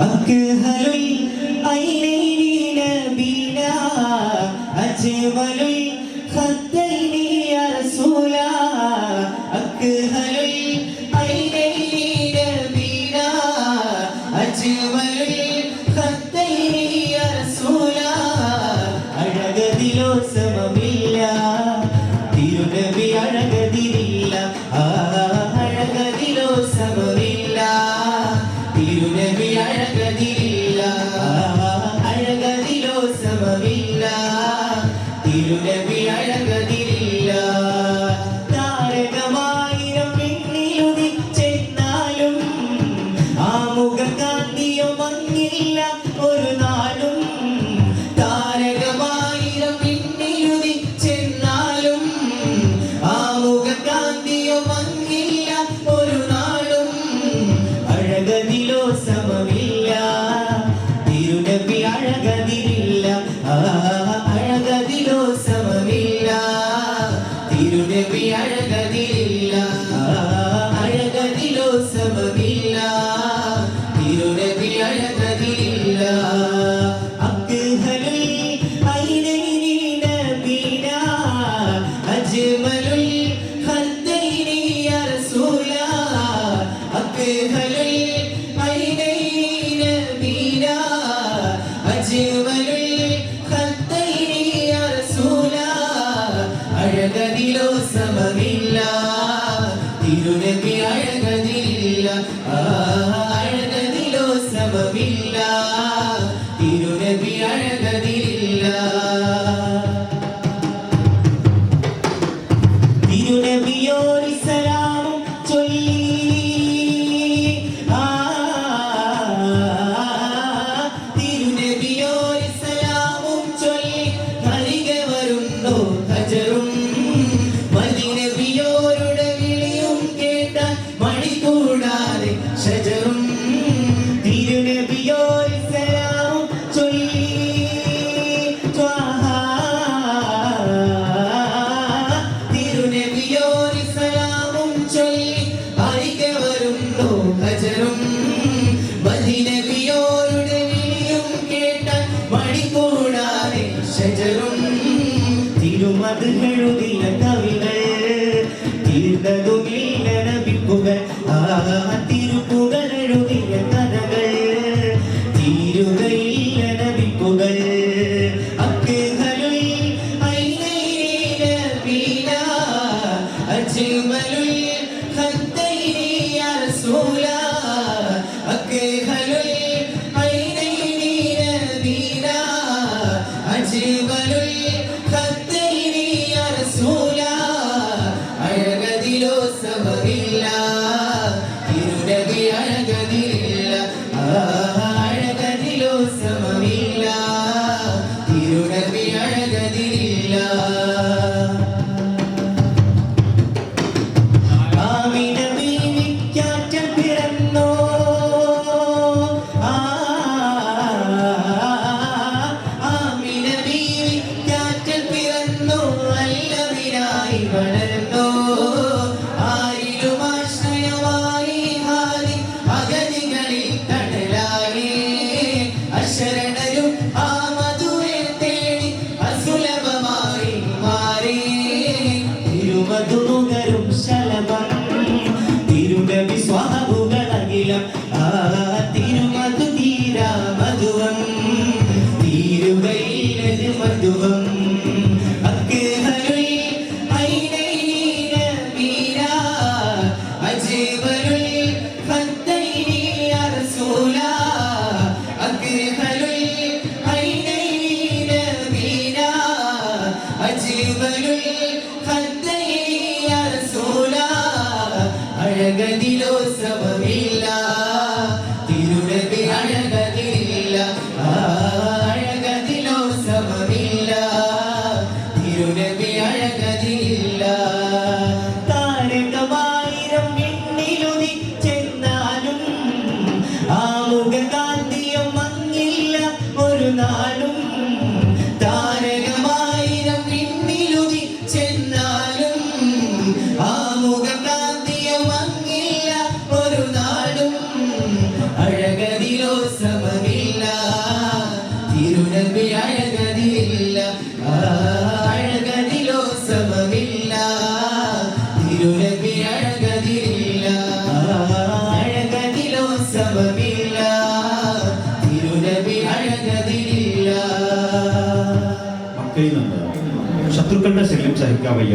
أكهل الأيلين نبينا أجمل الخدين يا رسولا أكهل الأيلين نبينا أجمل الخدين يا رسولا أرغدلو سمميلا തിരുനബി അഴക അഴകതിരില്ല. അഴകതിലോ സമമില്ല തിരുനബി അഴകതിരില്ല. അഴകതിലോ സമമില്ല തിരുനബി അഴകതിരില്ല. അജ്മൽ ചൊല്ലി പാലിക്ക വരുന്നു ഹജറും മദിനബിയോരുടെ വിളിയും കേട്ട മണിക്കൂടാതെ ഷജറും തിരുമതുകളുതിയ കവികൾ തീർന്നതുമില്ല നബിപ്പുകൾ ആ തിരുപ്പ sola അജീവകൾ कई नंबर शत्रुकंड सिल्लम साहिब का भैया